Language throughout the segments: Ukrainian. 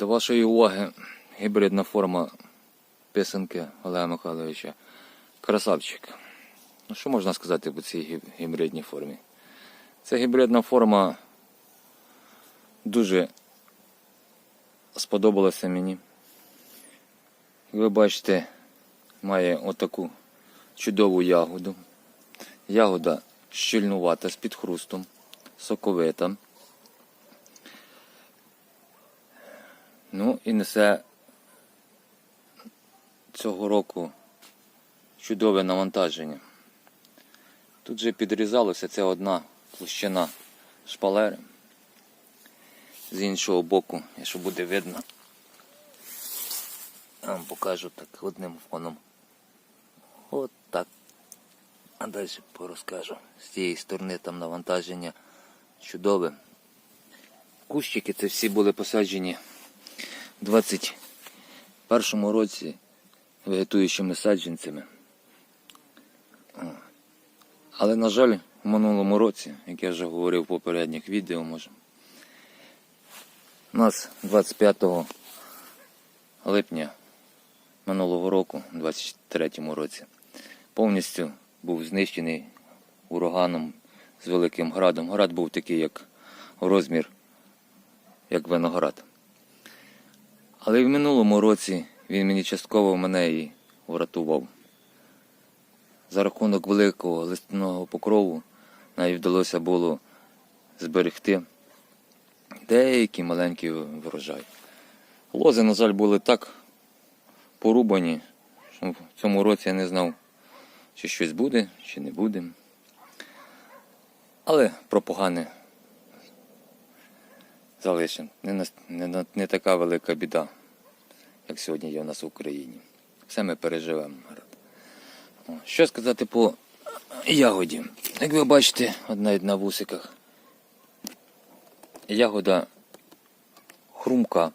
До вашої уваги гібридна форма писанки Олега Михайловича. Красавчик. Ну, що можна сказати по цій гібридній формі? Ця гібридна форма дуже сподобалася мені. Ви бачите, має отаку чудову ягоду. Ягода щільнувата з підхрустом, соковита. Ну і несе цього року чудове навантаження. Тут же підрізалося це одна площина шпалери. З іншого боку, якщо буде видно, я вам покажу так одним фоном. От так. А далі порозкажу. З цієї сторони там навантаження чудове. Кущики це всі були посаджені 21 році вегетуючими саджанцями. Але, на жаль, в минулому році, як я вже говорив в попередніх відео, може, нас 25 липня минулого року, у 23 році, повністю був знищений ураганом з великим градом. Град був такий, як розмір, як виноград. Але в минулому році він мені частково мене і врятував. За рахунок великого листяного покрову навіть вдалося було зберегти деякий маленький врожай. Лози, на жаль, були так порубані, що в цьому році я не знав, чи щось буде, чи не буде. Але про погане залишимо. Не, не, не така велика біда, як сьогодні є у нас в Україні. Все ми переживемо. Що сказати по ягоді? Як ви бачите, одна на вусиках. Ягода хрумка,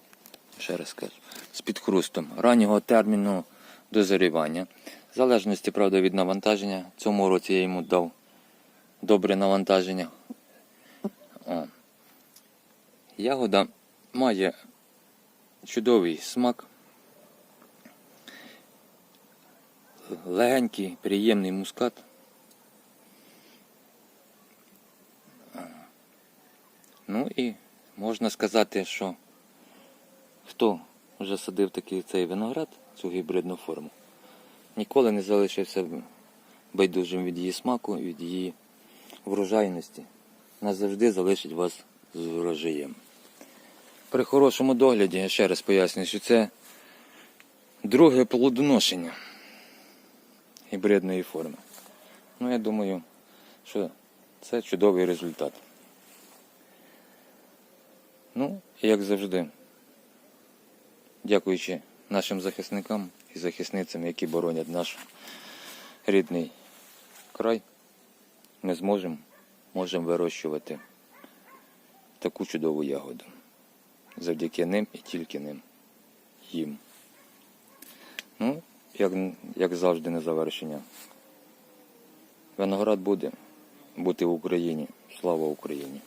ще раз скажу, з підхрустом раннього терміну дозрівання. В залежності, правда, від навантаження. Цьому році я йому дав добре навантаження. О. Ягода має чудовий смак. Легенький, приємний мускат. Ну і можна сказати, що хто вже садив такий цей виноград, цю гібридну форму, ніколи не залишився байдужим від її смаку, від її врожайності. Назавжди залишить вас з врожаєм. При хорошому догляді, я ще раз пояснюю, що це друге плодоношення гібридної форми. Ну, я думаю, що це чудовий результат. Ну, як завжди, дякуючи нашим захисникам і захисницям, які боронять наш рідний край, ми зможемо можемо вирощувати таку чудову ягоду. Завдяки ним і тільки ним. Їм. Ну, як, як завжди на завершення. Виноград буде бути в Україні. Слава Україні!